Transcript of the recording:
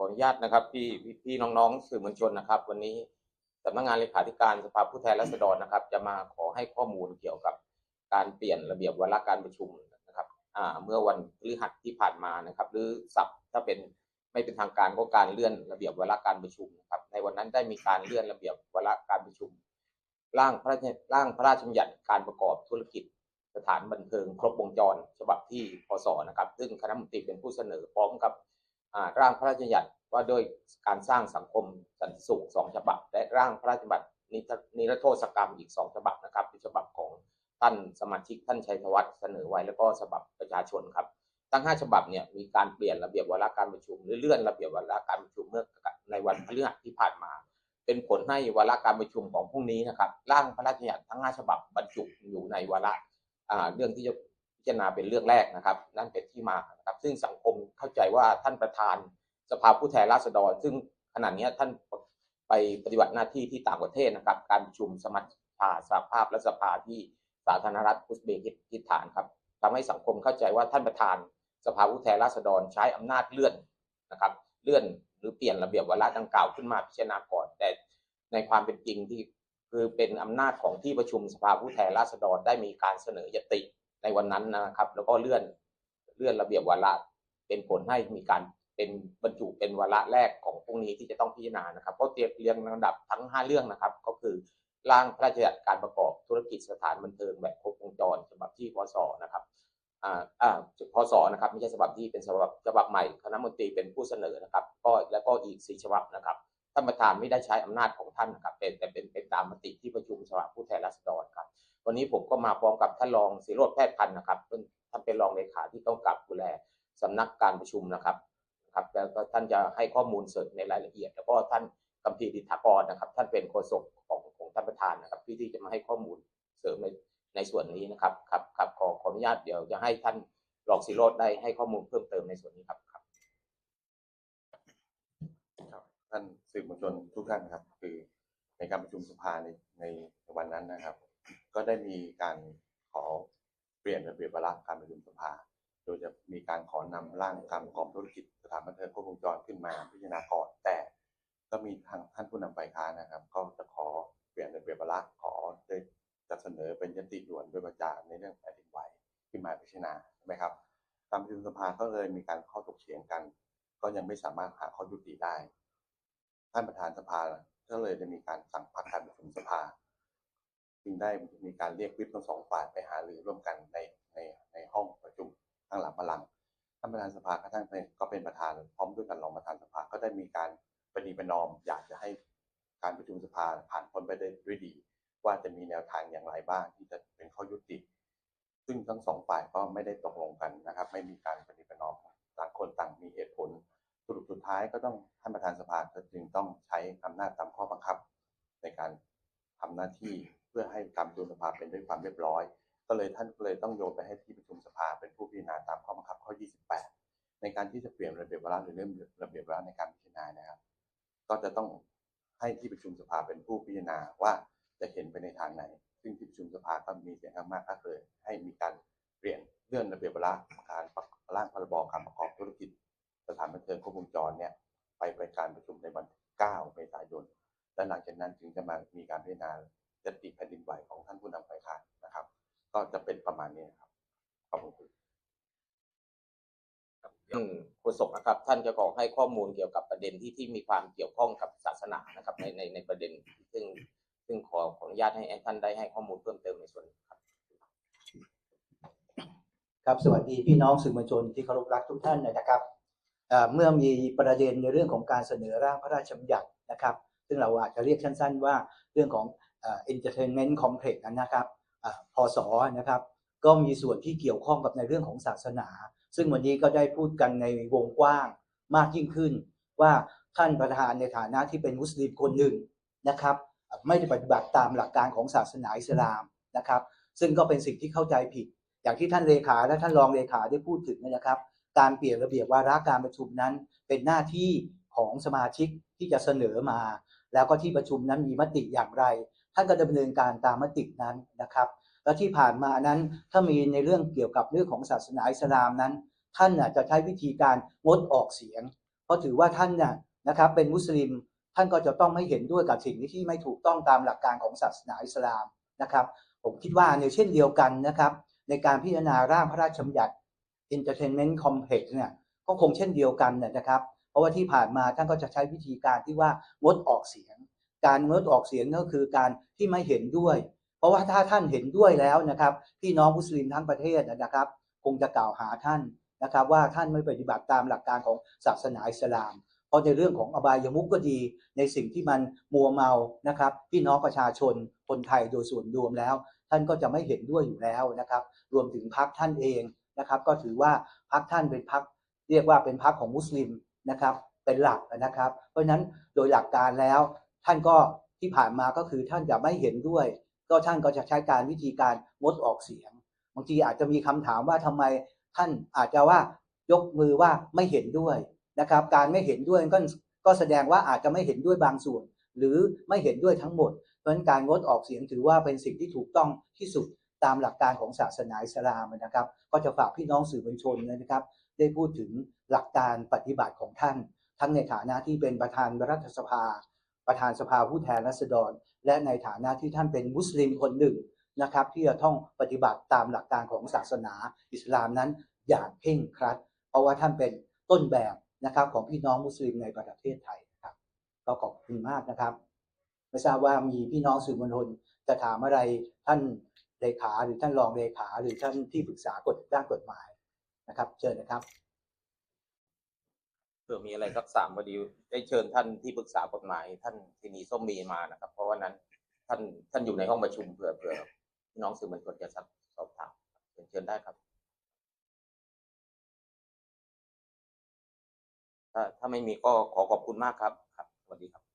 ขออนุญาตนะครับพี่พี่น้องๆสื่อมวลชนนะครับ วันนี้สำนักงานเลขาธิการสภาผู้แทนราษฎรนะครับ จะมาขอให้ข้อมูลเกี่ยวกับการเปลี่ยนระเบียบวาระการประชุมนะครับอ่าเมื่อวันพฤหัสที่ผ่านมานะครับ หรือสับถ้าเป็นไม่เป็นทางการก็การเลื่อนระเบียบวาระการประชุมนะครับ ในวันนั้นได้มีการเลื่อนระเบียบวาระการประชุม ร่างพระราชร่างพระราชบัญญัติการประกอบธุรกิจสถานบันเทิงครบวงจรฉบับที่พศนะครับ ซึ่งคณะมนตรีเป็นผู้เสนอพร้อมกับ ร่างพระราชบัญญัติว่าด้วยการสร้างสังคมสันติสุขสองฉบับ และร่างพระราชบัญญัตินิรโทษกรรมอีกสองฉบับนะครับเป็นฉบับของท่านสมาชิกท่านชัยธวัฒน์เสนอไว้แล้วก็ฉบับประชาชนครับ ทั้งห้าฉบับเนี่ยมีการเปลี่ยนระเบียบวาระการประชุมหรือเลื่อนระเบียบวาระการประชุมเมื่อในวันพฤหัสที่ผ่านมา เป็นผลให้วาระการประชุมของพรุ่งนี้นะครับร่างพระราชบัญญัติทั้งห้าฉบับบรรจุอยู่ในวาระอ่าเรื่องที่จะ จารณาเป็นเรื่องแรกนะครับ นั่นเป็นที่มานะครับ ซึ่งสังคมเข้าใจว่าท่านประธานสภาผู้แทนราษฎร ซึ่งขณะนี้ท่านไปปฏิบัติหน้าที่ที่ต่างประเทศนะครับ การประชุมสมัชชาสหภาพและสภาที่สาธารณรัฐอุซเบกิสถานครับทำให้สังคมเข้าใจว่าท่านประธานสภาผู้แทนราษฎรใช้อำนาจเลื่อนนะครับ เลื่อนหรือเปลี่ยนระเบียบวาระดังกล่าวขึ้นมาพิจารณาก่อน แต่ในความเป็นจริงที่คือเป็นอำนาจของที่ประชุมสภาผู้แทนราษฎรได้มีการเสนอยติ ในวันนั้นนะครับ แล้วก็เลื่อนเลื่อนระเบียบวาระเป็นผลให้มีการเป็นบรรจุเป็นวาระแรกของพรุ่งนี้ที่จะต้องพิจารณานะครับ ก็เตรียมเรียงลำดับทั้ง 5 เรื่องนะครับ ก็คือร่างพระราชบัญญัติการประกอบธุรกิจสถานบันเทิงแบบครบวงจรฉบับที่พศนะครับอ่าอ่าพศนะครับไม่ใช่ฉบับที่เป็นฉบับฉบับใหม่คณะมนตรีเป็นผู้เสนอนะครับ ก็แล้วก็อีกสี่ฉบับนะครับท่านประธานไม่ได้ใช้อำนาจของท่านนะครับเป็นแต่เป็นเป็นตามมติที่ประชุมสภาผู้แทนราษฎรครับ วันนี้ผมก็มาพร้อมกับท่านรองศิโรธแพทย์พันธ์นะครับท่านเป็นรองเลขาที่ต้องกับดูแลสำนักการประชุมนะครับครับแล้วก็ท่านจะให้ข้อมูลเสริมในรายละเอียด แล้วก็ท่านกัมพีดิษฐากรนะครับ ท่านเป็นโฆษกของของท่านประธานนะครับที่ที่จะมาให้ข้อมูลเสริมในในส่วนนี้นะครับครับครับขอขออนุญาตเดี๋ยวจะให้ท่านรองศิโรธได้ให้ข้อมูลเพิ่มเติมในส่วนนี้ครับครับครับท่านสื่อมวลชนทุกท่านครับ คือในการประชุมสภาในในวันนั้นนะครับ ก็ได้มีการขอเปลี่ยนระเบียบวาระการประชุมสภา โดยจะมีการขอนำร่างการประกอบธุรกิจสถานบันเทิงครบวงจรขึ้นมาพิจารณาก่อนแต่ ก็มีทางท่านผู้นำฝ่ายค้านนะครับ ก็จะขอเปลี่ยนระเบียบวาระขอได้จะเสนอเป็นยติด่วนด้วยประจานในเรื่องแผ่นดินไหวขึ้นมาพิจารณาใช่ไหมครับการประชุมสภาก็เลยมีการข้อถกเถียงกัน ก็ยังไม่สามารถหาข้อยุติได้ ท่านประธานสภาก็เลยได้มีการสั่งพักการประชุมสภา จึงได้มีการเรียกวิปทั้งสองฝ่ายไปหารือร่วมกันในในในห้องประชุมข้างหลังบัลลังก์ท่านประธานสภาก็ท่านเป็นก็เป็นประธานพร้อมด้วยกันรองประธานสภาก็ได้มีการประนีประนอม อยากจะให้การประชุมสภาผ่านพ้นไปได้ด้วยดี ว่าจะมีแนวทางอย่างไรบ้างที่จะเป็นข้อยุติ ซึ่งทั้งสองฝ่ายก็ไม่ได้ตกลงกันนะครับ ไม่มีการประนีประนอมต่างคนต่างมีเหตุผลสรุปสุดท้ายก็ต้องท่านประธานสภาจึงต้องใช้อำนาจตามข้อบังคับ ในการทำหน้าที่ เพื่อให้การประชุมสภาเป็นด้วยความเรียบร้อย ก็เลยท่านก็เลยต้องโยนไปให้ที่ประชุมสภาเป็นผู้พิจารณาตามข้อบังคับข้อ 28 ในการที่จะเปลี่ยนระเบียบวาระหรือเรื่องระเบียบวาระในการพิจารณานะครับ ก็จะต้องให้ที่ประชุมสภาเป็นผู้พิจารณาว่าจะเห็นไปในทางไหน ซึ่งที่ประชุมสภาก็มีเสียงข้างมากก็เคยให้มีการเปลี่ยนเลื่อนระเบียบวาระการร่างพรบการประกอบธุรกิจ สถานบันเทิงครบวงจรเนี่ยไปไปการประชุมในวันที่9เมษายนและหลังจากนั้นจึงจะมามีการพิจารณา จะติแผ่นดินไหวของท่านผู้นำฝ่ายค้านนะครับ ก็จะเป็นประมาณนี้ครับขอบคุณเรื่องโฆษกนะครับ ท่านจะขอให้ข้อมูลเกี่ยวกับประเด็นที่ที่มีความเกี่ยวข้องกับศาสนานะครับ ในในในประเด็น ซึ่งซึ่งขอขออนุญาตให้ท่านได้ให้ข้อมูลเพิ่มเติมในส่วนนี้ครับครับสวัสดีพี่น้องสื่อมวลชนที่เคารพรักทุกท่านนะครับเมื่อมีประเด็นในเรื่องของการเสนอร่างพระราชบัญญัตินะครับ ซึ่งเราอาจจะเรียกสั้น ๆ ว่าเรื่องของ entertainment complex นะครับอ่อพศนะครับก็มีส่วนที่เกี่ยวข้องกับในเรื่องของศาสนา ซึ่งวันนี้ก็ได้พูดกันในวงกว้างมากยิ่งขึ้น ว่าท่านประธานในฐานะที่เป็นมุสลิมคนหนึ่งนะครับ ไม่ได้ปฏิบัติตามหลักการของศาสนาอิสลามนะครับ ซึ่งก็เป็นสิ่งที่เข้าใจผิด อย่างที่ท่านเลขาและท่านรองเลขาได้พูดถึงนะครับ การเปลี่ยนระเบียบวาระการประชุมนั้น เป็นหน้าที่ของสมาชิกที่จะเสนอมา แล้วก็ที่ประชุมนั้นมีมติอย่างไร ท่านก็ดำเนินการตามมตินั้นนะครับและที่ผ่านมานั้นถ้ามีในเรื่องเกี่ยวกับเรื่องของศาสนาอิสลามนั้น ท่านน่ะจะใช้วิธีการงดออกเสียง เพราะถือว่าท่านเนี่ยนะครับเป็นมุสลิมท่านก็จะต้องไม่เห็นด้วยกับสิ่งที่ไม่ถูกต้องตามหลักการของศาสนาอิสลามนะครับ ผมคิดว่าในเช่นเดียวกันนะครับ ในการพิจารณาร่างพระราชบัญญัติ Entertainment Complex เนี่ยก็คงเช่นเดียวกันนะครับ เพราะว่าที่ผ่านมาท่านก็จะใช้วิธีการที่ว่างดออกเสียง การงดออกเสียงก็คือการที่ไม่เห็นด้วย เพราะว่าถ้าท่านเห็นด้วยแล้วนะครับพี่น้องมุสลิมทั้งประเทศนะครับ คงจะกล่าวหาท่านนะครับ ว่าท่านไม่ปฏิบัติตามหลักการของศาสนาอิสลามเพราะในเรื่องของอบายมุกก็ดี ในสิ่งที่มันมัวเมานะครับพี่น้องประชาชนคนไทยโดยส่วนรวมแล้ว ท่านก็จะไม่เห็นด้วยอยู่แล้วนะครับ รวมถึงพรรคท่านเองนะครับ ก็ถือว่าพรรคท่านเป็นพรรคเรียกว่าเป็นพรรคของมุสลิมนะครับ เป็นหลักนะครับ เพราะฉะนั้นโดยหลักการแล้ว ท่านก็ที่ผ่านมาก็คือท่านจะไม่เห็นด้วย ก็ท่านก็จะใช้การวิธีการงดออกเสียงบางทีอาจจะมีคำถามว่าทำไมท่านอาจจะว่ายกมือว่าไม่เห็นด้วยนะครับ การไม่เห็นด้วยก็ก็แสดงว่าอาจจะไม่เห็นด้วยบางส่วน หรือไม่เห็นด้วยทั้งหมด เพราะฉะนั้นการงดออกเสียงถือว่าเป็นสิ่งที่ถูกต้องที่สุดตามหลักการของศาสนาอิสลามนะครับ ก็จะฝากพี่น้องสื่อมวลชนนะครับ ได้พูดถึงหลักการปฏิบัติของท่าน ทั้งในฐานะที่เป็นประธานรัฐสภา ประธานสภาผู้แทนราษฎร และในฐานะที่ท่านเป็นมุสลิมคนหนึ่งนะครับ ที่จะต้องปฏิบัติตามหลักการของศาสนาอิสลามนั้นอย่างเคร่งครัด เพราะว่าท่านเป็นต้นแบบนะครับของพี่น้องมุสลิมในประเทศไทยนะครับก็ขอบคุณมากนะครับไม่ทราบว่ามีพี่น้องสื่อมวลชนจะถามอะไรท่านเลขาหรือท่านรองเลขาหรือท่านที่ปรึกษากฎด้านกฎหมายนะครับ เชิญนะครับ เผื่อมีอะไรสักสามพอดีได้เชิญท่านที่ปรึกษากฎหมาย ท่านทินีส้มมีมานะครับ เพราะว่านั้นท่านท่านอยู่ในห้องประชุมเผื่อเผื่อน้องสื่อมวลชนจะสอบถามเชิญเชิญได้ครับ ถ้าถ้าไม่มีก็ขอขอบคุณมากครับครับสวัสดีครับ